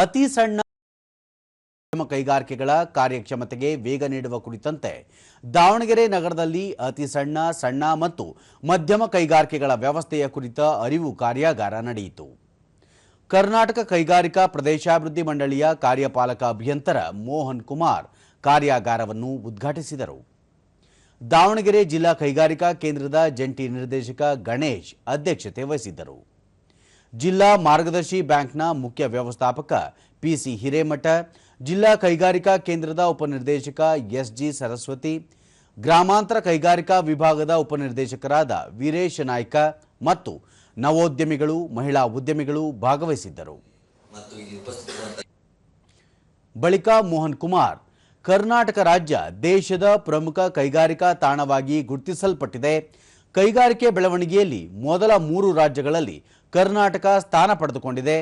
ಅತಿ ಸಣ್ಣ ಕೈಗಾರಿಕೆಗಳ ಕಾರ್ಯಕ್ಷಮತೆಗೆ ವೇಗ ನೀಡುವ ಕುರಿತಂತೆ ದಾವಣಗೆರೆ ನಗರದಲ್ಲಿ ಅತಿ ಸಣ್ಣ ಸಣ್ಣ ಮತ್ತು ಮಧ್ಯಮ ಕೈಗಾರಿಕೆಗಳ ವ್ಯವಸ್ಥೆಯ ಕುರಿತ ಅರಿವು ಕಾರ್ಯಾಗಾರ ನಡೆಯಿತು. ಕರ್ನಾಟಕ ಕೈಗಾರಿಕಾ ಪ್ರದೇಶಾಭಿವೃದ್ಧಿ ಮಂಡಳಿಯ ಕಾರ್ಯಪಾಲಕ ಅಭಿಯಂತರ ಮೋಹನ್ ಕುಮಾರ್ ಕಾರ್ಯಾಗಾರವನ್ನು ಉದ್ಘಾಟಿಸಿದರು. ದಾವಣಗೆರೆ ಜಿಲ್ಲಾ ಕೈಗಾರಿಕಾ ಕೇಂದ್ರದ ಜಂಟಿ ನಿರ್ದೇಶಕ ಗಣೇಶ್ ಅಧ್ಯಕ್ಷತೆ ವಹಿಸಿದ್ದರು. ಜಿಲ್ಲಾ ಮಾರ್ಗದರ್ಶಿ ಬ್ಯಾಂಕ್ನ ಮುಖ್ಯ ವ್ಯವಸ್ಥಾಪಕ ಪಿಸಿ ಹಿರೇಮಠ, ಜಿಲ್ಲಾ ಕೈಗಾರಿಕಾ ಕೇಂದ್ರದ ಉಪನಿರ್ದೇಶಕ ಎಸ್ಜಿ ಸರಸ್ವತಿ, ಗ್ರಾಮಾಂತರ ಕೈಗಾರಿಕಾ ವಿಭಾಗದ ಉಪನಿರ್ದೇಶಕರಾದ ವೀರೇಶ ನಾಯ್ಕ ಮತ್ತು ನವೋದ್ಯಮಿಗಳು, ಮಹಿಳಾ ಉದ್ಯಮಿಗಳು ಭಾಗವಹಿಸಿದ್ದರು. ಬಳಿಕ ಮೋಹನ್ ಕುಮಾರ್, ಕರ್ನಾಟಕ ರಾಜ್ಯ ದೇಶದ ಪ್ರಮುಖ ಕೈಗಾರಿಕಾ ತಾಣವಾಗಿ ಗುರುತಿಸಲ್ಪಟ್ಟಿದೆ. ಕೈಗಾರಿಕೆ ಬೆಳವಣಿಗೆಯಲ್ಲಿ ಮೊದಲ ಮೂರು ರಾಜ್ಯಗಳಲ್ಲಿ ಕರ್ನಾಟಕ ಸ್ಥಾನ ಪಡೆದುಕೊಂಡಿದೆ.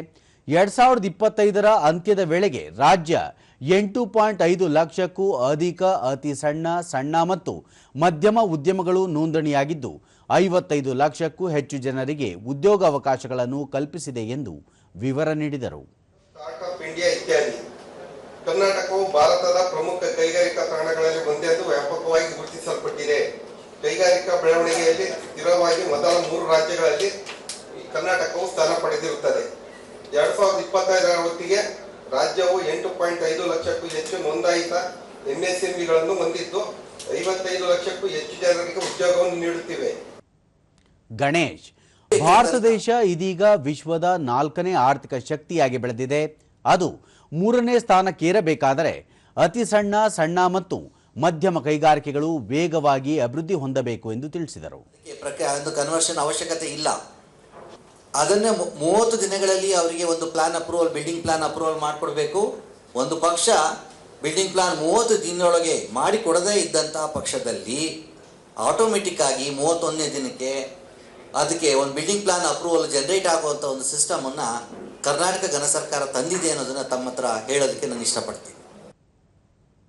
ಎರಡ್ ಸಾವಿರದ ಇಪ್ಪತ್ತೈದರ ಅಂತ್ಯದ ವೇಳೆಗೆ ರಾಜ್ಯ ಎಂಟು ಪಾಯಿಂಟ್ ಐದು ಲಕ್ಷಕ್ಕೂ ಅಧಿಕ ಅತಿ ಸಣ್ಣ ಸಣ್ಣ ಮತ್ತು ಮಧ್ಯಮ ಉದ್ಯಮಗಳು ನೋಂದಣಿಯಾಗಿದ್ದು, ಐವತ್ತೈದು ಲಕ್ಷಕ್ಕೂ ಹೆಚ್ಚು ಜನರಿಗೆ ಉದ್ಯೋಗಾವಕಾಶಗಳನ್ನು ಕಲ್ಪಿಸಿದೆ ಎಂದು ವಿವರ ನೀಡಿದರು. ಇಂಡಿಯಾ ಇತ್ಯಾದಿ. ಕರ್ನಾಟಕವು ಭಾರತದ ಪ್ರಮುಖ ಕೈಗಾರಿಕಾ ತಾಣಗಳಲ್ಲಿ ವ್ಯಾಪಕವಾಗಿ ಗುರುತಿಸಲ್ಪಟ್ಟಿದೆ. ಕೈಗಾರಿಕಾ ಬೆಳವಣಿಗೆಯಲ್ಲಿ ಸ್ಥಿರವಾಗಿ ಮೊದಲ ಮೂರು ರಾಜ್ಯಗಳಲ್ಲಿ ಕರ್ನಾಟಕವು ಸ್ಥಾನ ಪಡೆದಿರುತ್ತದೆ. ಎರಡ್ ಸಾವಿರದ ಇಪ್ಪತ್ತೈದರ ಹೊತ್ತಿಗೆ ರಾಜ್ಯವು ಎಂಟು ಪಾಯಿಂಟ್ ಐದು ಲಕ್ಷಕ್ಕೂ ಹೆಚ್ಚು ನೋಂದಾಯಿತ ಎಂಎಸ್ಎಂಇಗಳನ್ನು ಹೊಂದಿದ್ದು, ಐವತ್ತೈದು ಲಕ್ಷಕ್ಕೂ ಹೆಚ್ಚು ಜನರಿಗೆ ಉದ್ಯೋಗವನ್ನು ನೀಡುತ್ತಿವೆ. ಗಣೇಶ್, ಭಾರತ ದೇಶ ಇದೀಗ ವಿಶ್ವದ ನಾಲ್ಕನೇ ಆರ್ಥಿಕ ಶಕ್ತಿಯಾಗಿ ಬೆಳೆದಿದೆ. ಅದು ಮೂರನೇ ಸ್ಥಾನಕ್ಕೇರಬೇಕಾದರೆ ಅತಿ ಸಣ್ಣ ಸಣ್ಣ ಮತ್ತು ಮಧ್ಯಮ ಕೈಗಾರಿಕೆಗಳು ವೇಗವಾಗಿ ಅಭಿವೃದ್ಧಿ ಹೊಂದಬೇಕು ಎಂದು ತಿಳಿಸಿದರು. ಒಂದು ಕನ್ವರ್ಷನ್ ಅವಶ್ಯಕತೆ ಇಲ್ಲ. ಅದನ್ನೇ ಮೂವತ್ತು ದಿನಗಳಲ್ಲಿ ಅವರಿಗೆ ಒಂದು plan approval building plan approval ಮಾಡಿಕೊಡ್ಬೇಕು. ಒಂದು ಪಕ್ಷ ಬಿಲ್ಡಿಂಗ್ ಪ್ಲಾನ್ ಮೂವತ್ತು ದಿನದೊಳಗೆ ಮಾಡಿಕೊಡದೇ ಇದ್ದಂತಹ ಪಕ್ಷದಲ್ಲಿ ಆಟೋಮೆಟಿಕ್ ಆಗಿ ಮೂವತ್ತೊಂದನೇ ದಿನಕ್ಕೆ ಅದಕ್ಕೆ ಒಂದು ಬಿಲ್ಡಿಂಗ್ ಪ್ಲಾನ್ ಅಪ್ರೂವಲ್ ಜನರೇಟ್ ಆಗುವಂಥ ಒಂದು ಸಿಸ್ಟಮನ್ನು ಕರ್ನಾಟಕ ಘನ ಸರ್ಕಾರ ತಂದಿದೆ ಅನ್ನೋದನ್ನು ತಮ್ಮ ಹತ್ರ ಹೇಳೋದಕ್ಕೆ ನಾನು ಇಷ್ಟಪಡ್ತೀನಿ.